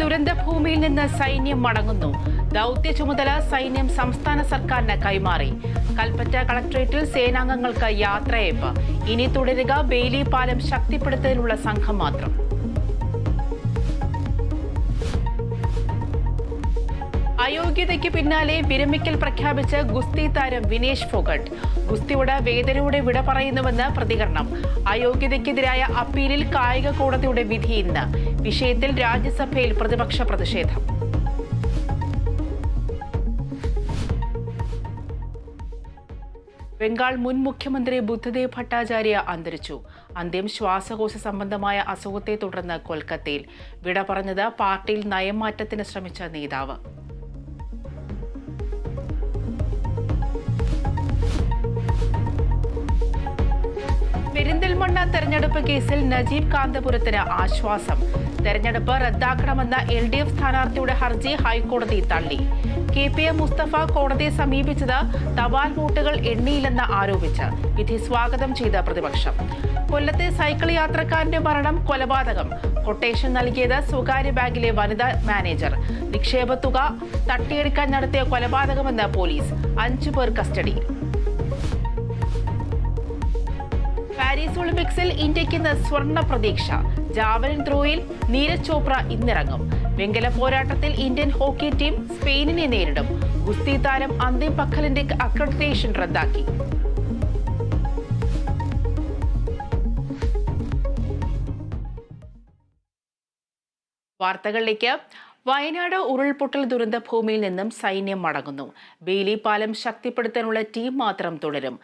ദുരന്ത ഭൂമിയിൽ നിന്ന് സൈന്യം മടങ്ങുന്നു. ദൗത്യ ചുമതല സൈന്യം സംസ്ഥാന സർക്കാരിന് കൈമാറി. കൽപ്പറ്റ കളക്ടറേറ്റിൽ സേനാംഗങ്ങൾക്ക് യാത്രയയപ്പ്. ഇനി തുടരുക ബെയിലി പാലം ശക്തിപ്പെടുത്തുന്നതിനുള്ള സംഘം മാത്രം. അയോഗ്യതയ്ക്ക് പിന്നാലെ വിരമിക്കൽ പ്രഖ്യാപിച്ച് ഗുസ്തി താരം വിനേഷ് ഫോഗട്ട്. ഗുസ്തിയോട് വേദനയോടെ വിട പറയുന്നുവെന്ന് പ്രതികരണം. അയോഗ്യതയ്ക്കെതിരായ അപ്പീലിൽ കായിക കോടതിയുടെ വിധി ഇന്ന്. വിഷയത്തിൽ രാജ്യസഭയിൽ പ്രതിപക്ഷ പ്രതിഷേധം. ബംഗാൾ മുൻ മുഖ്യമന്ത്രി ബുദ്ധദേവ് ഭട്ടാചാര്യ അന്തരിച്ചു. അന്ത്യം ശ്വാസകോശ സംബന്ധമായ അസുഖത്തെ തുടർന്ന് കൊൽക്കത്തയിൽ. വിട പറഞ്ഞത് പാർട്ടിയിൽ നയം മാറ്റത്തിന് ശ്രമിച്ച നേതാവ്. പെരിന്തൽമണ്ണ തെരഞ്ഞെടുപ്പ് കേസിൽ നജീബ് കാന്തപുരത്തിന് ആശ്വാസം. തെരഞ്ഞെടുപ്പ് റദ്ദാക്കണമെന്ന എൽ ഡി എഫ് സ്ഥാനാർത്ഥിയുടെ ഹർജി ഹൈക്കോടതി തള്ളി. കെ പി എം മുസ്തഫ കോടതിയെ സമീപിച്ചത് തപാൽ വോട്ടുകൾ എണ്ണിയില്ലെന്ന് ആരോപിച്ച് വിധി സ്വാഗതം ചെയ്ത പ്രതിപക്ഷം. കൊല്ലത്തെ സൈക്കിൾ യാത്രക്കാരന്റെ മരണം കൊലപാതകം. കൊട്ടേഷൻ നൽകിയത് സ്വകാര്യ ബാങ്കിലെ വനിതാ മാനേജർ. നിക്ഷേപ തുക തട്ടിയെടുക്കാൻ നടത്തിയ കൊലപാതകമെന്ന് പോലീസ്. അഞ്ചു പേർ കസ്റ്റഡിയിൽ പാരീസ് ഒളിമ്പിക്സിൽ ഇന്ത്യയ്ക്ക് ഇന്ന് സ്വർണ പ്രതീക്ഷ. ജാവലിൻ ത്രോയിൽ നീരജ് ചോപ്ര ഇന്നിറങ്ങും. വെങ്കല പോരാട്ടത്തിൽ ഇന്ത്യൻ ഹോക്കി ടീം സ്പെയിനിനെ നേരിടും. ഗുസ്തി താരം അന്തിം പഖലിന്റെ അക്രഡിറ്റേഷൻ റദ്ദാക്കി. വാർത്തകളിലേക്ക്. വയനാട് ഉരുൾപൊട്ടൽ ദുരന്ത ഭൂമിയിൽ നിന്നും സൈന്യം മടങ്ങുന്നു. ബെയിലി പാലം ശക്തിപ്പെടുത്താനുള്ള ടീം മാത്രം തുടരും.